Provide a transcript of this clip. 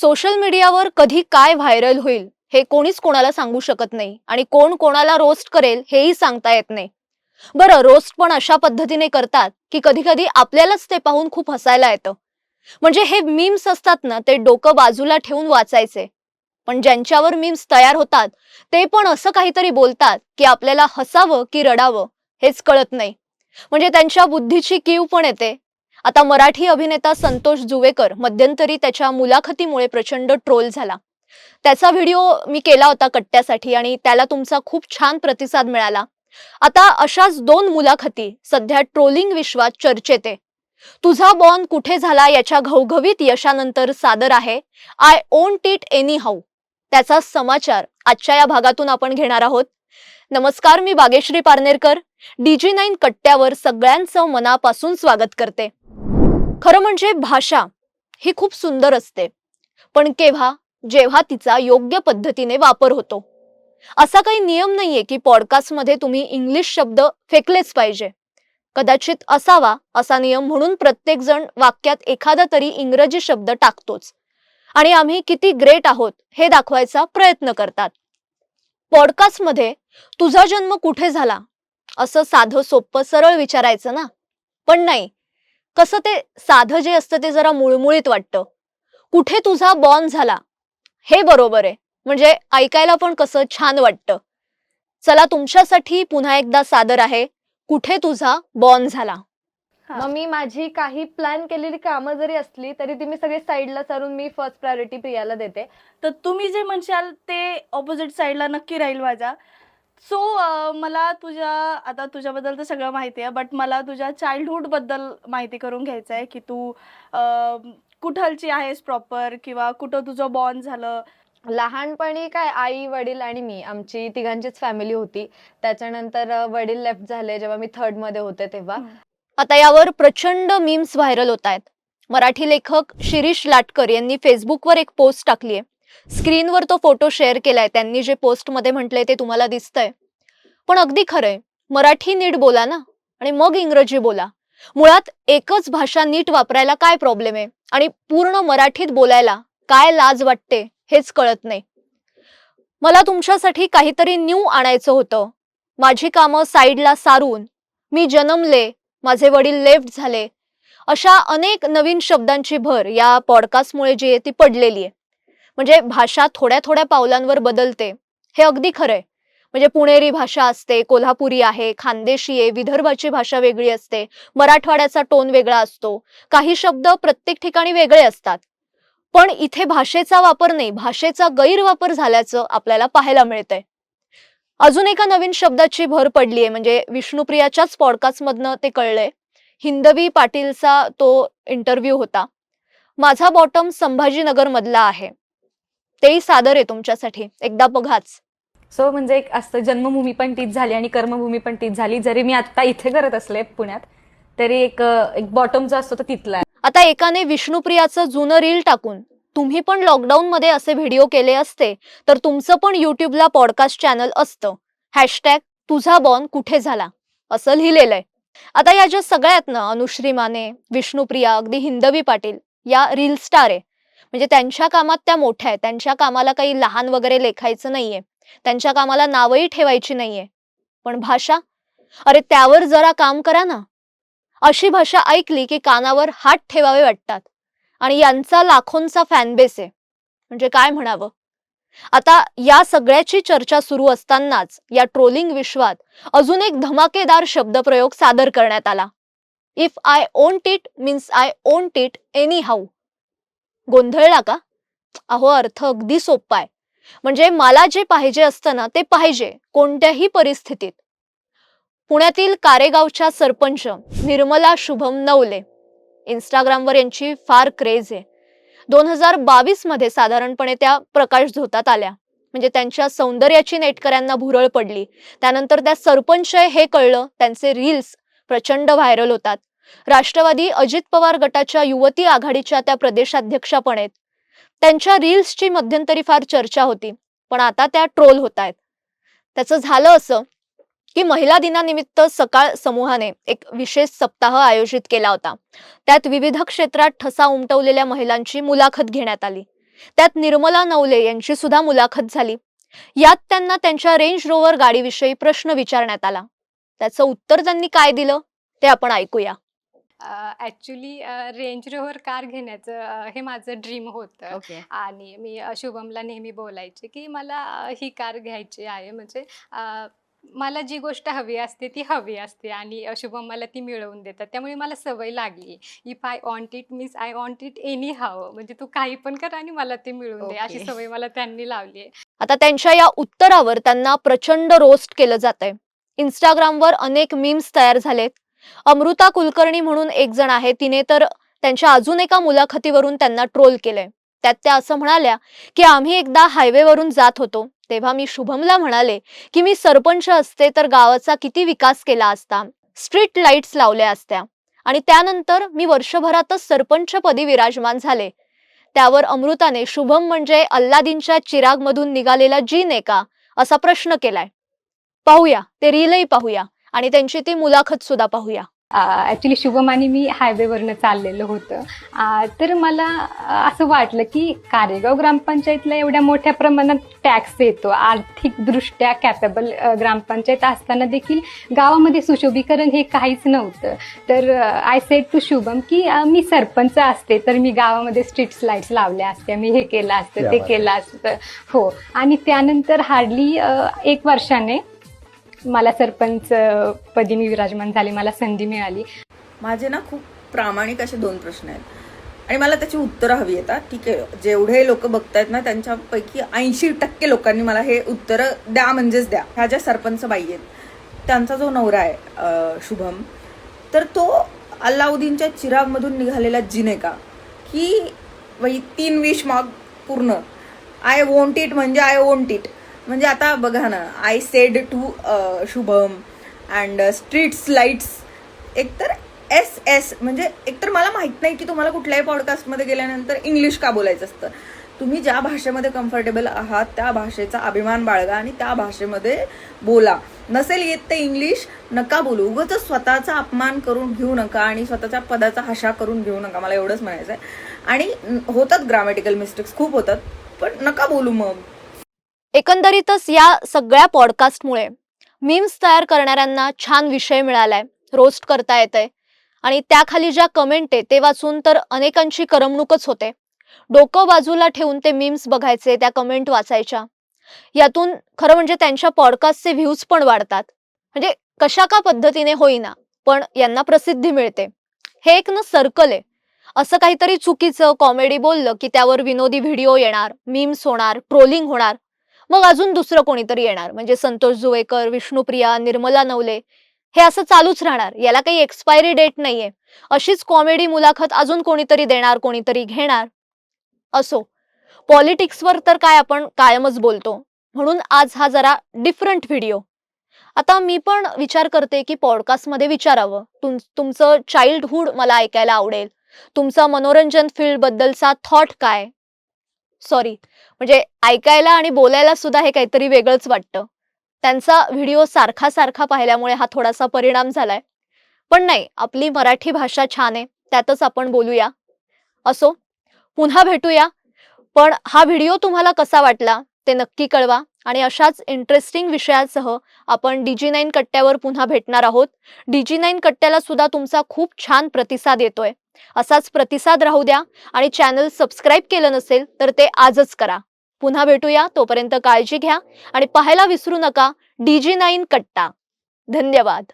Social मीडियावर कधी काय व्हायरल होईल हे कोणीच कोणाला सांगू शकत नाही आणि कोण कोणाला रोस्ट करेल हेही सांगता येत नाही. बरं रोस्ट पण अशा पद्धतीने करतात की कधी कधी आपल्यालाच ते पाहून खूप हसायला येतं. म्हणजे हे मीम्स असतात ना ते डोकं बाजूला ठेवून वाचायचे. पण ज्यांच्यावर मीम्स तयार होतात ते पण असं काहीतरी बोलतात की आपल्याला हसावं की रडावं हेच कळत नाही. म्हणजे त्यांच्या बुद्धीची कीव पण येते. आता मराठी अभिनेता संतोष जुवेकर मध्यंतरी त्याच्या मुलाखतीमुळे प्रचंड ट्रोल झाला. त्याचा व्हिडिओ मी केला होता कट्ट्यासाठी आणि त्याला तुमचा खूप छान प्रतिसाद मिळाला. आता अशाच दोन मुलाखती सध्या ट्रोलिंग विश्वात चर्चेत. आहे तुझा बॉन कुठे झाला याच्या घवघवीत यशानंतर सादर आहे. I want it anyhow. त्याचा समाचार आजच्या या भागातून आपण घेणार आहोत. नमस्कार मी बागेश्री पारनेरकर. डीजी नाईन कट्ट्यावर सगळ्यांचं मनापासून स्वागत करते. खरं म्हणजे भाषा ही खूप सुंदर असते. पण केव्हा जेव्हा तिचा योग्य पद्धतीने वापर होतो. असा काही नियम नाहीये की पॉडकास्टमध्ये तुम्ही इंग्लिश शब्द फेकलेच पाहिजे. कदाचित असावा असा नियम म्हणून प्रत्येक जण वाक्यात एखादा तरी इंग्रजी शब्द टाकतोच. आणि आम्ही किती ग्रेट आहोत हे दाखवायचा प्रयत्न करतात. पॉडकास्टमध्ये तुझा जन्म कुठे झाला? असं साधं सोपं सरळ विचारायचं ना? पण नाही. कसं ते साधं जे असतं ते जरा मुळमुळीत वाटतं. कुठे तुझा बॉर्न झाला? हे बरोबर आहे. म्हणजे ऐकायला पण कसं छान वाटतं. चला तुमच्यासाठी पुन्हा एकदा सादर आहे. कुठे तुझा बॉर्न झाला? मग मी माझी काही प्लॅन केलेली कामं जरी असली तरी ती मी सगळे साईडला सारून मी फर्स्ट प्रायोरिटी प्रियाला देते. तर तुम्ही जे म्हणशाल ते ऑपोजिट साईडला नक्की राहील माझ्या. सो मला तुझ्या आता तुझ्याबद्दल तर सगळं माहिती आहे बट मला तुझ्या चाइल्डहुडबद्दल माहिती करून घ्यायचं आहे की तू अं, कुठलची आहेस प्रॉपर किंवा कुठं तुझं बॉर्न झालं? लहानपणी काय आई वडील आणि मी आमची तिघांचीच फॅमिली होती. त्याच्यानंतर वडील लेफ्ट झाले जेव्हा मी थर्डमध्ये होते तेव्हा. आता यावर प्रचंड मीम्स व्हायरल होत आहेत. मराठी लेखक शिरीष लाटकर यांनी फेसबुकवर एक पोस्ट टाकली आहे. स्क्रीनवर तो फोटो शेअर केलाय. त्यांनी जे पोस्टमध्ये म्हटलंय ते तुम्हाला दिसतंय. पण अगदी खरंय मराठी नीट बोला ना. आणि मग इंग्रजी बोला. मुळात एकच भाषा नीट वापरायला काय प्रॉब्लेम आहे? आणि पूर्ण मराठीत बोलायला काय लाज वाटते हेच कळत नाही. मला तुमच्यासाठी काहीतरी न्यू आणायचं होतं. माझी कामं साईडला सारून मी जन्मले माझे वडील लेफ्ट झाले. अशा अनेक नवीन शब्दांची भर या पॉडकास्टमुळे जी आहे ती पडलेली आहे. म्हणजे भाषा थोड्या थोड्या पावलांवर बदलते. हे अगदी खरंय म्हणजे पुणेरी भाषा असते कोल्हापुरी आहे खानदेशी आहे विदर्भाची भाषा वेगळी असते मराठवाड्याचा टोन वेगळा असतो. काही शब्द प्रत्येक ठिकाणी वेगळे असतात. पण इथे भाषेचा वापर नाही भाषेचा गैरवापर झाल्याचं आपल्याला पाहायला मिळतंय. अजून एका नवीन शब्दाची भर पडली आहे म्हणजे विष्णुप्रियाच्याच पॉडकास्टमधनं ते कळलंय. हिंदवी पाटीलचा तो इंटरव्ह्यू होता. माझा बॉटम संभाजीनगर मधला आहे. तेही सादर आहे तुमच्यासाठी. एकदा बघाच. सो म्हणजे एक असतं जन्मभूमी पण तीच झाली आणि कर्मभूमी पण तीच झाली. जरी मी आता इथे करत असले पुण्यात तरी एक एक बॉटम जो असतो तो तिथला आहे. आता एकाने विष्णुप्रियाचं जुनं रील टाकून तुम्ही पण लॉकडाऊन मध्ये असे व्हिडिओ केले असते तर तुमचं पण युट्यूबला पॉडकास्ट चॅनल असतं. हॅशटॅग तुझा बॉन कुठे झाला? असं लिहिलेलंय. आता या ज्या सगळ्यात ना अनुश्री माने विष्णुप्रिया अगदी हिंदवी पाटील या रील स्टार आहे. म्हणजे त्यांच्या कामात त्या मोठ्या आहेत. त्यांच्या कामाला काही लहान वगैरे लेखायचं नाहीये. त्यांच्या कामाला नावही ठेवायची नाहीये. पण भाषा? अरे त्यावर जरा काम करा ना. अशी भाषा ऐकली की कानावर हात ठेवावे वाटतात. आणि यांचा लाखोंचा फॅनबेस आहे. म्हणजे काय म्हणावं? आता या सगळ्याची चर्चा सुरू असतानाच या ट्रोलिंग विश्वात अजून एक धमाकेदार शब्दप्रयोग सादर करण्यात आला. If I want it means I want it any how गोंधळला का? अहो अर्थ अगदी सोपा आहे. म्हणजे मला जे पाहिजे असतं ना ते पाहिजे कोणत्याही परिस्थितीत. पुण्यातील कारेगावच्या सरपंच निर्मला शुभम नवले इंस्टाग्रामवर यांची फार क्रेज आहे. दोन हजार बावीसमध्ये साधारणपणे त्या प्रकाश झोतात आल्या. म्हणजे त्यांच्या सौंदर्याची नेटकऱ्यांना भुरळ पडली. त्यानंतर त्या सरपंच हे कळलं त्यांचे रील्स प्रचंड व्हायरल होतात. राष्ट्रवादी अजित पवार गटाच्या युवती आघाडीच्या त्या प्रदेशाध्यक्षा पण आहेत. त्यांच्या रील्सची मध्यंतरी फार चर्चा होती पण आता त्या ट्रोल होत आहेत. त्याचं झालं असं की महिला दिनानिमित्त सकाळ समूहाने एक विशेष सप्ताह आयोजित केला होता. त्यात विविध क्षेत्रात ठसा उमटवलेल्या महिलांची मुलाखत घेण्यात आली. त्यात निर्मला नवले यांची सुद्धा मुलाखत झाली. यात त्यांना त्यांच्या रेंज रोवर गाडीविषयी प्रश्न विचारण्यात आला. त्याचं उत्तर त्यांनी काय दिलं ते आपण ऐकूया. ॲक्च्युली रेंज रोव्हर कार घेण्याचं हे माझं ड्रीम होतं. आणि मी शुभमला नेहमी बोलायचे की मला ही कार घ्यायची आहे. म्हणजे मला जी गोष्ट हवी असते ती हवी असते आणि शुभम मला ती मिळवून देतात. त्यामुळे मला सवय लागली. If I want it means I want it any हाव म्हणजे तू काही पण कर आणि मला ते मिळवून दे. अशी. सवय मला त्यांनी लावली आहे. आता त्यांच्या या उत्तरावर त्यांना प्रचंड रोस्ट केलं जात आहे इंस्टाग्रामवर अनेक मीम्स तयार झालेत. अमृता कुलकर्णी म्हणून एक जण आहे. तिने तर त्यांच्या अजून एका मुलाखतीवरून त्यांना ट्रोल केलंय. त्यात त्या असं म्हणाल्या की आम्ही एकदा हायवेवरून जात होतो. तेव्हा मी शुभमला म्हणाले की मी सरपंच असते तर गावाचा किती विकास केला असता? स्ट्रीट लाईट्स लावल्या असत्या. आणि त्यानंतर मी वर्षभरातच सरपंचपदी विराजमान झाले. त्यावर अमृताने शुभम म्हणजे अल्लादीनच्या चिरागमधून निघालेला जीन आहे का? असा प्रश्न केलाय. पाहूया. ते रिलही पाहूया. आणि त्यांची ती मुलाखत सुद्धा पाहूया. ॲक्च्युली शुभम आणि मी हायवेवरनं चाललेलं होतं. तर मला असं वाटलं की कारेगाव ग्रामपंचायतला एवढ्या मोठ्या प्रमाणात टॅक्स येतो आर्थिकदृष्ट्या कॅपेबल ग्रामपंचायत असताना देखील गावामध्ये सुशोभीकरण हे काहीच नव्हतं. तर आय सेड टू शुभम की मी सरपंच असते तर मी गावामध्ये स्ट्रीट लाईट्स लावल्या असत्या. मी हे केलं असतं ते केलं असतं. हो. आणि त्यानंतर हार्डली एक वर्षाने मला सरपंच पदी मी विराजमान झाली मला संधी मिळाली. माझे ना खूप प्रामाणिक असे दोन प्रश्न आहेत. आणि मला त्याची उत्तरं हवी येतात ठीक आहे जेवढे लोक बघतायत ना त्यांच्यापैकी ऐंशी टक्के लोकांनी मला हे उत्तरं द्या म्हणजेच द्या. ह्या ज्या सरपंच बाई आहेत त्यांचा जो नवरा आहे शुभम तर तो अल्लाउद्दीनच्या चिरागमधून निघालेला जिनेका की बाई तीन विश माग पूर्ण. आय वोंट इट म्हणजे आय वोंट इट म्हणजे आता बघा ना I said to Shubham and streets lights एकतर एस एस म्हणजे एकतर मला माहीत नाही की तुम्हाला कुठल्याही पॉडकास्टमध्ये गेल्यानंतर इंग्लिश का बोलायचं असतं. तुम्ही ज्या भाषेमध्ये कम्फर्टेबल आहात त्या भाषेचा अभिमान बाळगा आणि त्या भाषेमध्ये बोला. नसेल येत ते इंग्लिश नका बोलू. उगाच स्वतःचा अपमान करून घेऊ नका आणि स्वतःच्या पदाचा हशा करून घेऊ नका मला एवढंच म्हणायचं आहे आणि होतात ग्रामॅटिकल मिस्टेक्स खूप होतात पण नका बोलू मग. एकंदरीतच या सगळ्या पॉडकास्टमुळे मीम्स तयार करणाऱ्यांना छान विषय मिळालाय रोस्ट करता येतंय. आणि त्याखाली ज्या कमेंट आहे ते वाचून तर अनेकांची करमणूकच होते. डोकं बाजूला ठेवून ते मीम्स बघायचे त्या कमेंट वाचायच्या. यातून खरं म्हणजे त्यांच्या पॉडकास्टचे व्ह्यूज पण वाढतात. म्हणजे कशा का पद्धतीने होईना पण यांना प्रसिद्धी मिळते. हे एक ना सर्कल आहे. असं काहीतरी चुकीचं कॉमेडी बोललं की त्यावर विनोदी व्हिडिओ येणार मीम्स होणार ट्रोलिंग होणार मग अजून दुसरं कोणीतरी येणार. म्हणजे संतोष जुवेकर विष्णुप्रिया निर्मला नवले हे असं चालूच राहणार. याला काही एक्सपायरी डेट नाहीये. अशीच कॉमेडी मुलाखत अजून कोणीतरी देणार कोणीतरी घेणार? असो. पॉलिटिक्सवर तर काय आपण कायमच बोलतो. म्हणून आज हा जरा डिफरंट व्हिडिओ आता मी पण विचार करते की पॉडकास्टमध्ये विचारावं. तुम तुमचं चाइल्डहुड मला ऐकायला आवडेल. तुमचा मनोरंजन फील्ड बद्दलचा थॉट काय? सॉरी म्हणजे ऐकायला आणि बोलायला सुद्धा हे काहीतरी वेगळंच वाटतं. त्यांचा व्हिडिओ सारखा सारखा पाहिल्यामुळे हा थोडासा परिणाम झालाय. पण नाही आपली मराठी भाषा छान आहे त्यातच आपण बोलूया. असो पुन्हा भेटूया. पण हा व्हिडिओ तुम्हाला कसा वाटला ते नक्की कळवा आणि अशाच इंटरेस्टिंग विषयासह आपण डीजी नाईन कट्ट्यावर पुन्हा भेटणार आहोत. डीजी नाईन कट्ट्याला सुद्धा तुमचा खूप छान प्रतिसाद येतोय. असाच प्रतिसाद राहू द्या आणि चॅनल सबस्क्राईब केलं नसेल तर ते आजच करा. पुन्हा भेटूया तोपर्यंत काळजी घ्या आणि पाहायला विसरू नका डीजी नाईन कट्टा. धन्यवाद.